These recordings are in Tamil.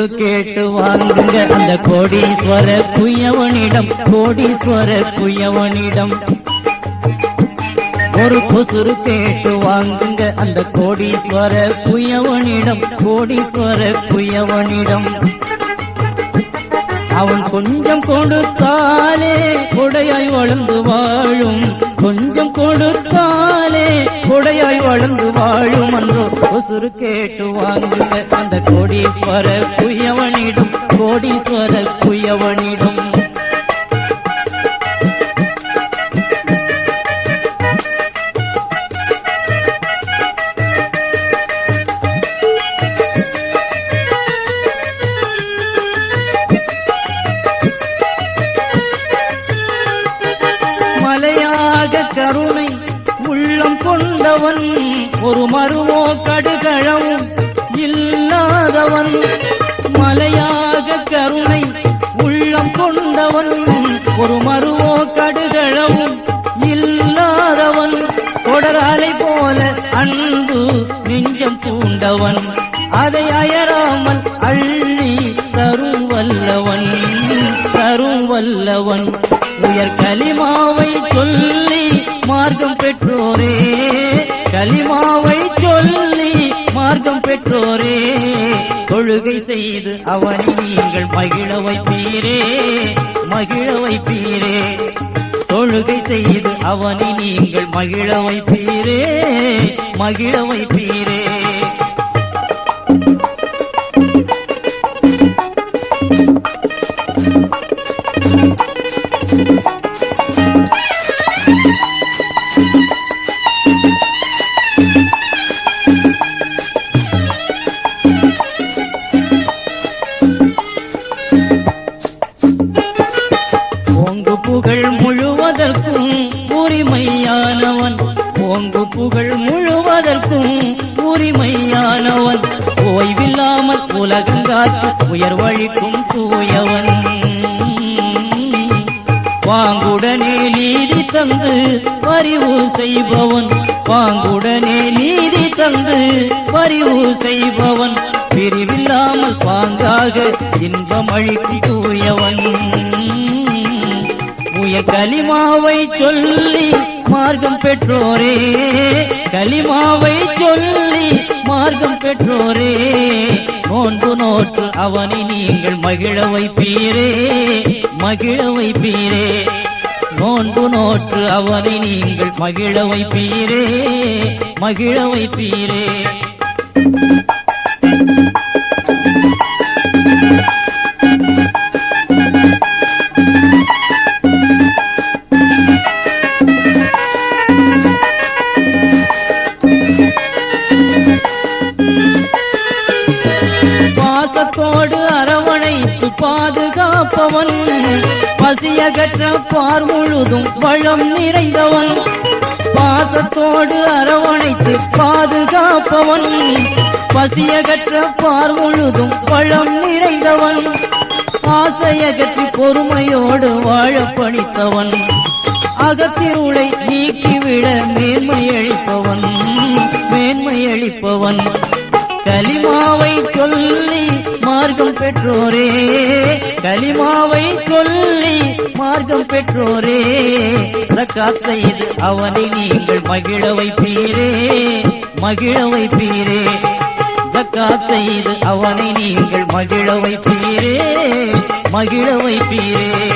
கொசுறு கேட்டு வாங்குங்க. அந்த கோடீஸ்வர குயவனிடம் கோடீஸ்வர குயவனிடம். ஒரு கொசுறு கேட்டு வாங்குங்க. அந்த கோடீஸ்வர குயவனிடம் கோடீஸ்வர குயவனிடம். அவன் கொஞ்சம் கொடுத்தாலே கொடையாய் வளர்ந்து வாழும். கொஞ்சம் கொடுத்தாலே கோடையாய் வளர்ந்து வாழும் அன்றோ. கொசுறு கேட்டு வாங்குங்க அந்த கோடீஸ்வர குயவனிடும் கோடீஸ்வர குயவனிடும். மலையாக கருணை கொண்டவன் ஒரு மருவோ கடுகளவும் இல்லாதவன். மலையாக கருணை உள்ளம் கொண்டவன். ஒரு மருவோ கடுகளவும் இல்லாதவன். தொடராலை போல அன்பு நெஞ்சம் பூண்டவன் அதை தொழுகை செய்து அவனை நீங்கள் மகிழ வைப்பீரே மகிழ வைப்பீரே தொழுகை செய்து அவனை நீங்கள் மகிழ வைப்பீரே மகிழ வைப்பீரே நீதி பறிவு செய்பவன் பிரிவில்லாமல் பாங்காக இன்பம் அழித்து தூயவன் உய களிமாவை சொல்லி மார்க்கம் பெற்றோரே களிமாவை சொல்லி மார்க்கம் பெற்றோரே நோன்பு நோற்று அவனை நீங்கள் மகிழ வைப்பீரே மகிழ வைப்பீரே. நோன்பு நோற்று அவரை நீங்கள் மகிழ வைப்பீரே மகிழ வைப்பீரே. பாசத்தோடு அரவணைத்து பாதுகாப்பவன் பசியகற்ற பார் முழுதும் வளம் நிறைந்தவன். பாசத்தோடு அரவணைத்து பாதுகாப்பவன். பசியகற்ற பார் முழுதும் வளம் நிறைந்தவன். ஆசையகற்றி பொறுமையோடு வாழ பணித்தவன். அகத்திருளை நீக்கிவிட மேன்மையளிப்பவன். மேன்மையளிப்பவன். மார்க்கம் பெற்றோரே கலிமாவை சொல்லி மார்க்கம் பெற்றோரே ஜக்காத் செய்து அவனை நீங்கள் மகிழ வைப்பீரே மகிழ வைப்பீரே. ஜக்காத் செய்து அவனை நீங்கள் மகிழ வைப்பீரே மகிழ வைப்பீரே.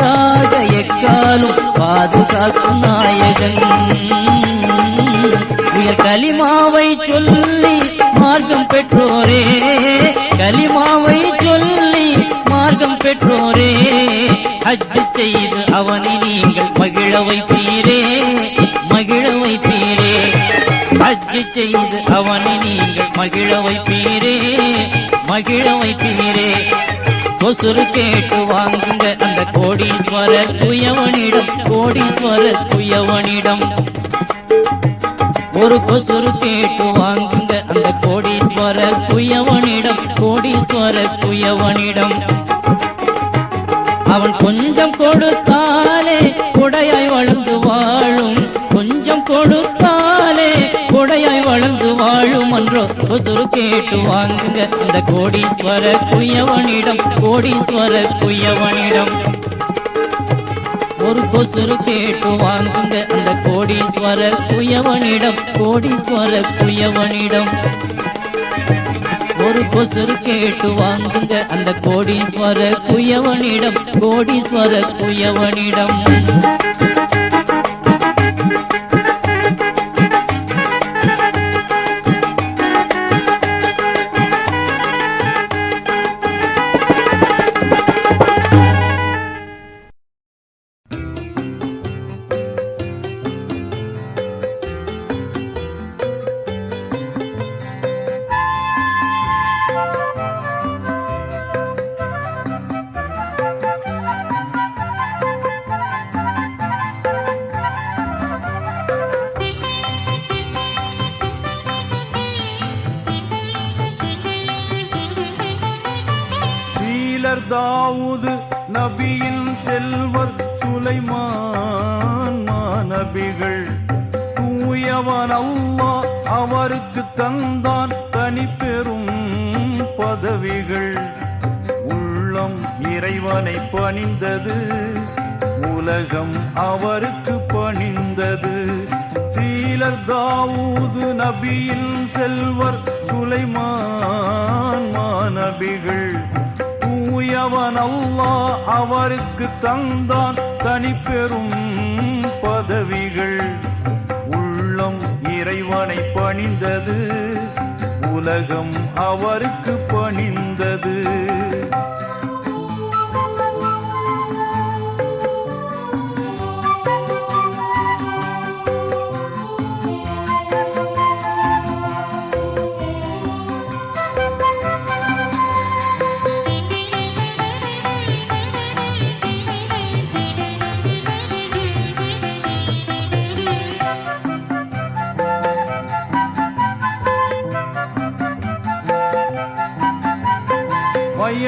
காக எக்காலும் பாதுகாக்கும் நாயகன். தூய கலிமாவை சொல்லி மார்க்கம் பெற்றோரே களிமாவை சொல்லி மார்க்கம் பெற்றோரே ஹஜ் செய்து அவனை நீங்கள் மகிழ வைப்பீரே மகிழ வைப்பீரே. ஹஜ் செய்து அவனை நீங்கள் மகிழ வைப்பீரே மகிழ வைப்பீரே. கொசுறு கேட்டு வாங்குங்க கோடீஸ்வர துயவனிடம் கோடீஸ்வர துயவனிடம். ஒரு கொசுறு கேட்டு வாங்குங்க அந்த கோடீஸ்வர துயவனிடம் கோடீஸ்வர துயவனிடம். அவன் கொஞ்சம் கொடுத்தாலே கொடையாய் வளர்ந்து வாழும். கொஞ்சம் கொடுத்த என்றோ கேட்டு வாங்குங்க. இந்த கோடீஸ்வர குயவனிடம் கோடீஸ்வர குயவனிடம். ஒரு கொசுறு கேட்டு வாங்குங்க. அந்த கோடீஸ்வர குயவனிடம் கோடீஸ்வர குயவனிடம். ஒரு கொசுறு கேட்டு வாங்குங்க. அந்த கோடீஸ்வர குயவனிடம் கோடீஸ்வர குயவனிடம். நபிகள் தூயவன் அல்லா அவருக்கு தந்தான் தனி பெரும் பதவிகள். உள்ளம் இறைவனை பணிந்தது உலகம் அவருக்கு பணிந்தது.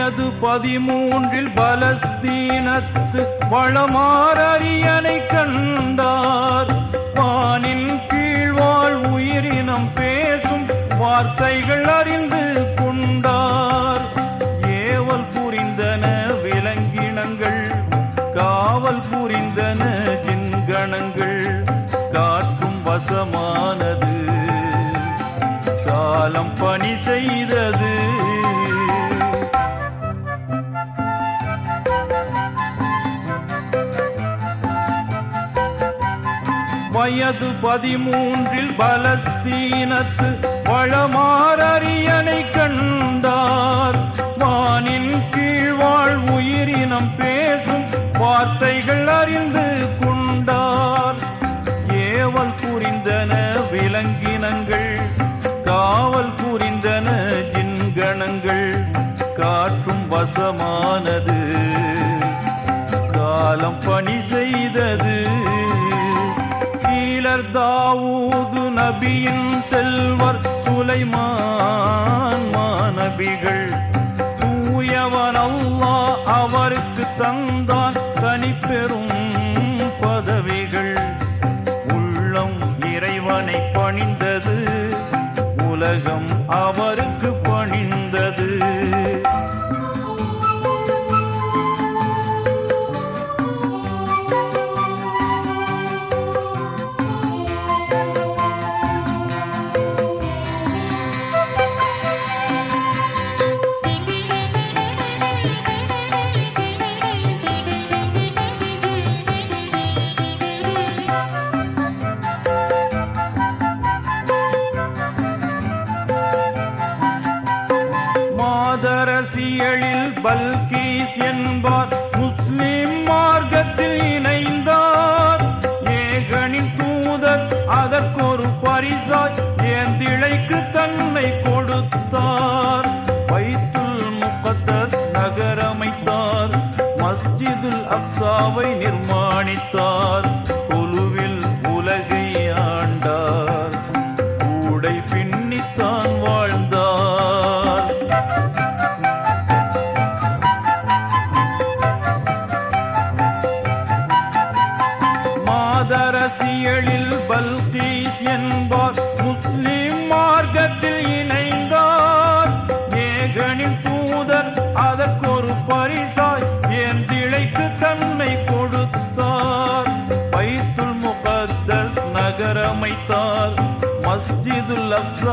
வயது பதிமூன்றில் பலஸ்தீனத்து வளமாறரியனை கண்டார். வானின் கீழ்வாழ் உயிரினம் பேசும் வார்த்தைகள் அறிந்து கொண்டார். ஏவல் புரிந்தன விலங்கினங்கள் காவல் புரிந்தன ஜின்கணங்கள் காற்றும் வசமானது. காலம் பணி செய்தது வயது பதிமூன்றில் பலஸ்தீனத்து வளமாரியனை கண்டார். வானின் கீழ்வாழ் உயிரினம் பேசும் வார்த்தைகள் அறிந்து கொண்டார். ஏவல் புரிந்தன விலங்கினங்கள் காவல் புரிந்தன ஜின்கணங்கள். காற்றும் வசமா நபியின் செல்வர் சுலைமான் மாநபிகள்.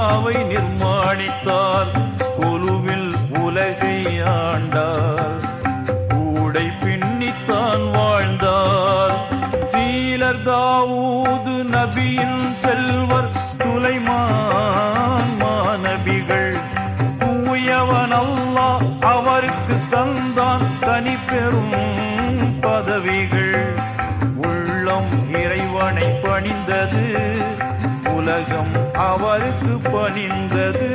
அவை நிர்மாணித்தார் கொலுவில் உலகை ஆண்டார் கூடை பின்னித்தான் வாழ்ந்தார். சீலர் தாவூது நபியின் செல்வர் சுலைமான் மாநபிகள். தூயவன் அல்லா அவருக்கு தந்தான் தனி பெரும் பதவிகள். உள்ளம் இறைவனை பணிந்தது உலகம் அவருக்கு பணிந்தது.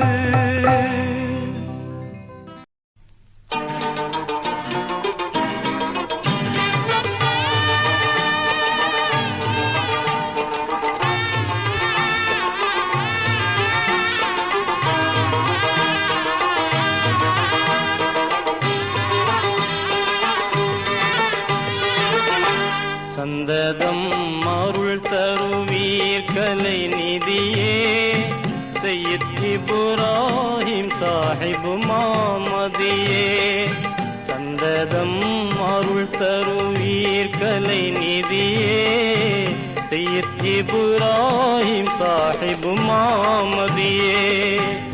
சையத் இப்ராஹிம் சாஹிப் மாமதியே ஏர்வாடி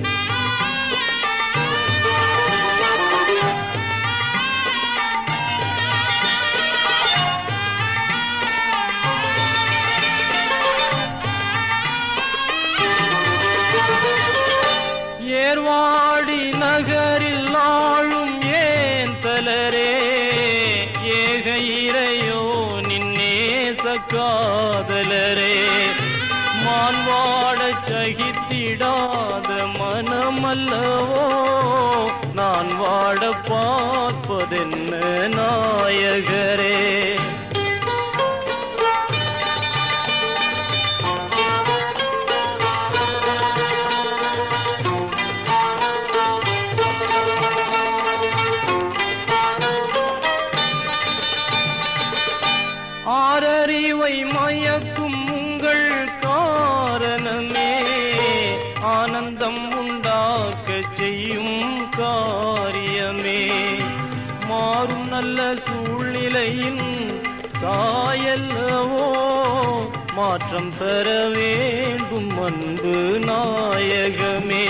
மாற்றம் பெற வேண்டும் அன்பு நாயகமே.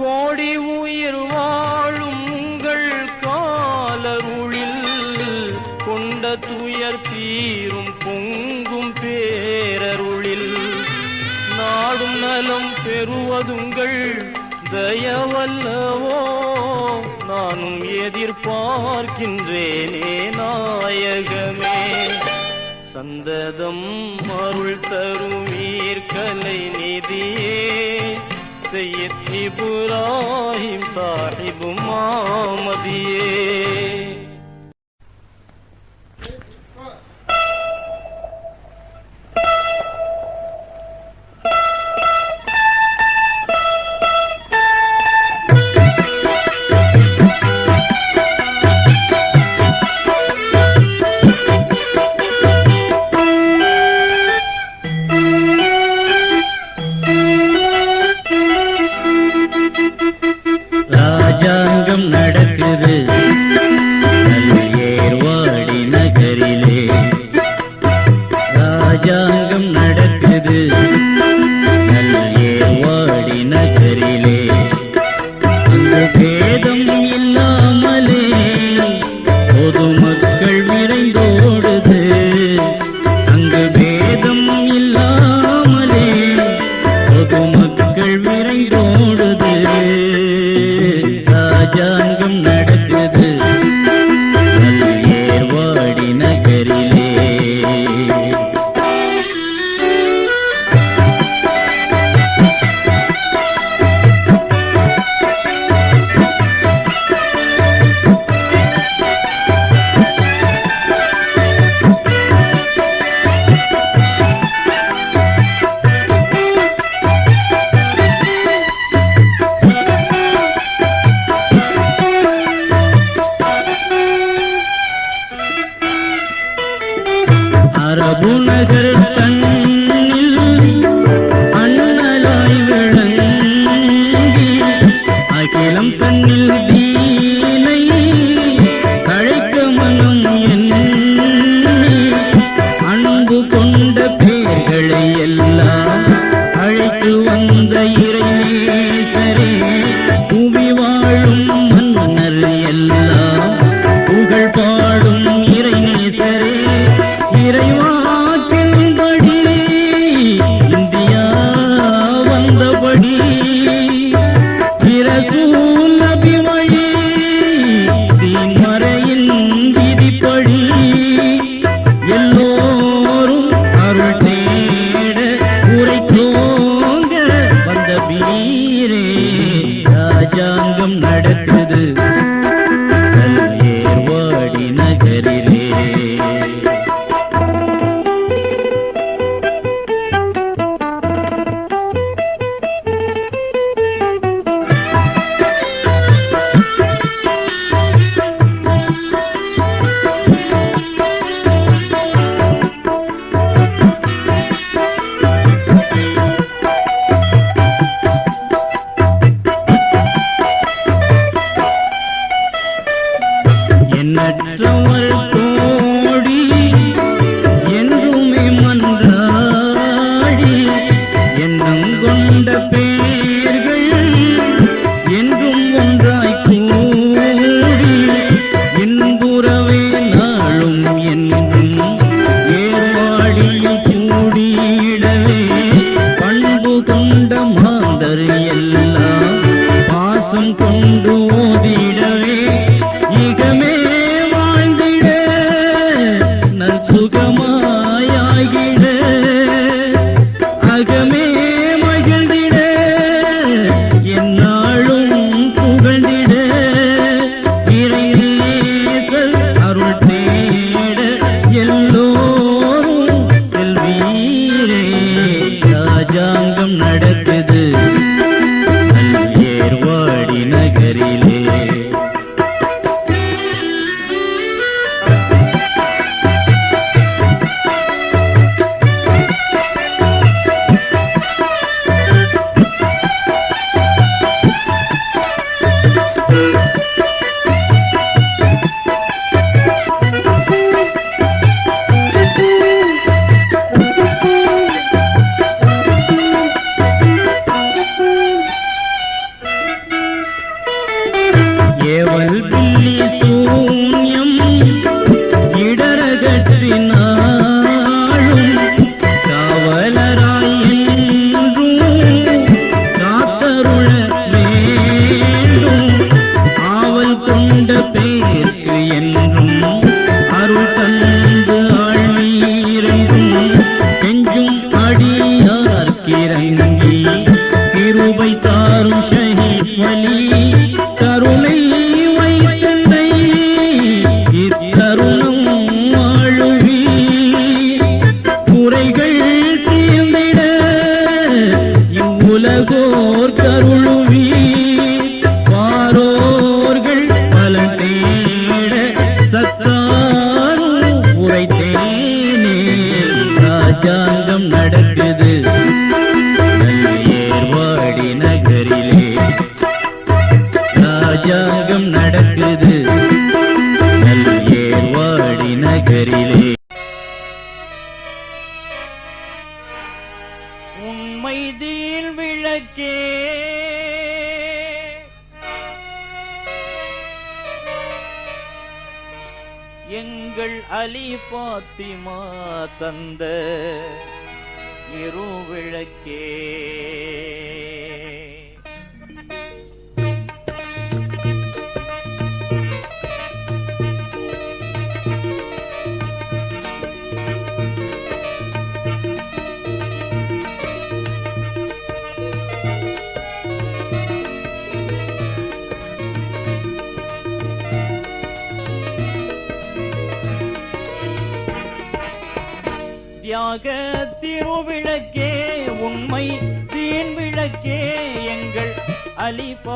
கோடி உயிர் வாழும் தயவல்லவோ நானும் எதிர்பார்க்கின்றேனே நாயகமே. சந்ததம் அருள் தருவீர் கலை நிதியே. சையத் இப்ராஹிம் சாஹிபு மாமதியே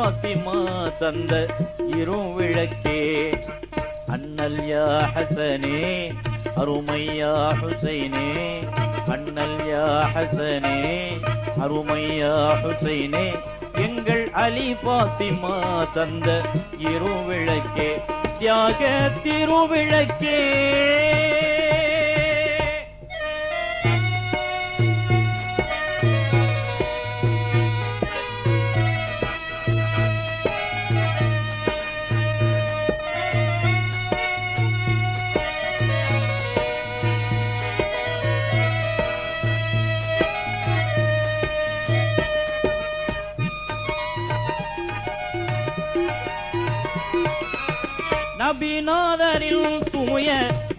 பாத்திமா தந்த இருவிளக்கே. அண்ணல் யா ஹசனே அருமையா ஹுசைனே. அண்ணல் யா ஹசனே அருமையா ஹுசைனே. எங்கள் அலி பாத்திமா தந்த இரு விளக்கே தியாக திருவிளக்கே. நபிநாதரில் தூய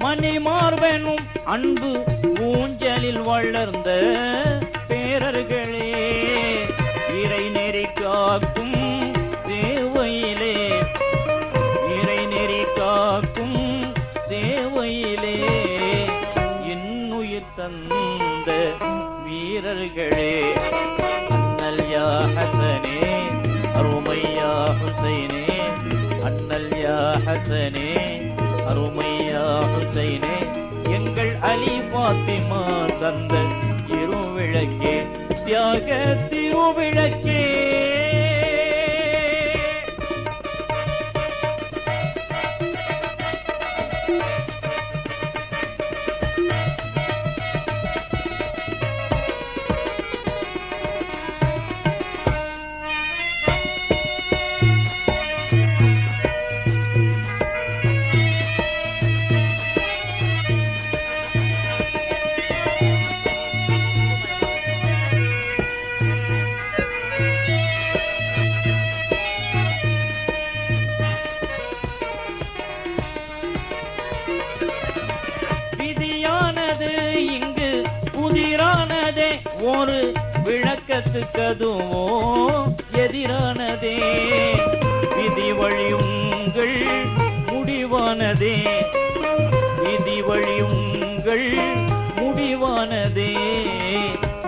மணிமார்பெனும் அன்பு ஊஞ்சலில் வளர்ந்த பேரர்களே இறை நெறி காக்கும் சேவையிலே இறை நெறி காக்கும் சேவையிலே இன்னுயிர் தந்த வீரர்களே அண்ணல் யா ஹசனே அருமையா ஹுசைனே. ஹசனே அருமையா ஹுசைனே எங்கள் அலி பாத்திமா தந்த இருவிளக்கே தியாக திருவிளக்கே. ஒரு விளக்கத்துக்கதுவோ எதிரானதே. விதி வழி உங்கள் முடிவானதே. விதி வழி உங்கள் முடிவானதே.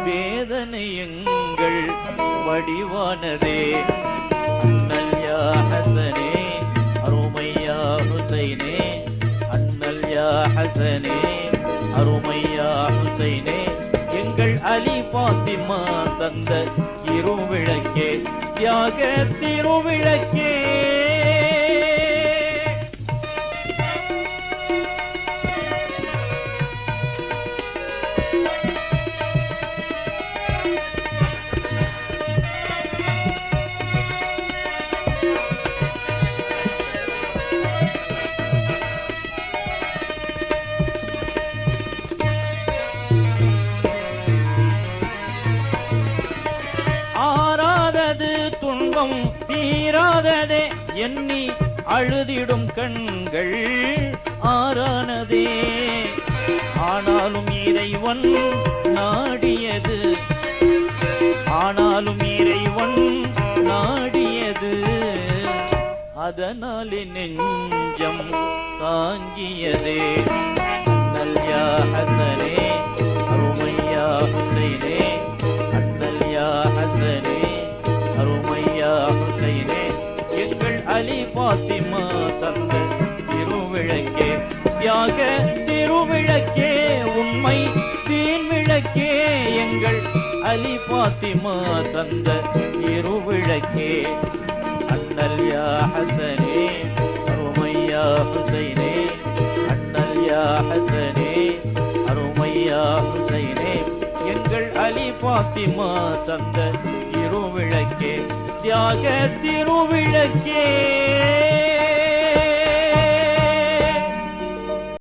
வேதனை எங்கள் வடிவானதே. அண்ணல் ஹசனே அருமையா ஹுசைனே அண்ணல்யா ஹசனே அருமையா ஹுசைனே அலி பாத்திமா தந்த இருவிளக்கே தியாக திருவிளக்கே. தீராததே எண்ணி அழுதிடும் கண்கள் ஆறானதே. ஆனாலும் இறைவன் நாடியது. ஆனாலும் இறைவன் நாடியது. அதனாலே நெஞ்சம் தாங்கியதே. நல்யா ஹசனே அருமையா ஹுசைனே அலி பாத்திமா தந்த திருவிளக்கே தியாக திருவிளக்கே உண்மை தீன்விளக்கே எங்கள் அலி பாத்திமா தந்த இருவிளக்கே அண்ணல் யா ஹசனே அருமையா ஹுசைனே அண்ணல் யா ஹசனே அருமையா ஹுசைனே எங்கள் அலி பாத்திமா தந்த திருவிளக்கே. தியாக திருவிளக்கே.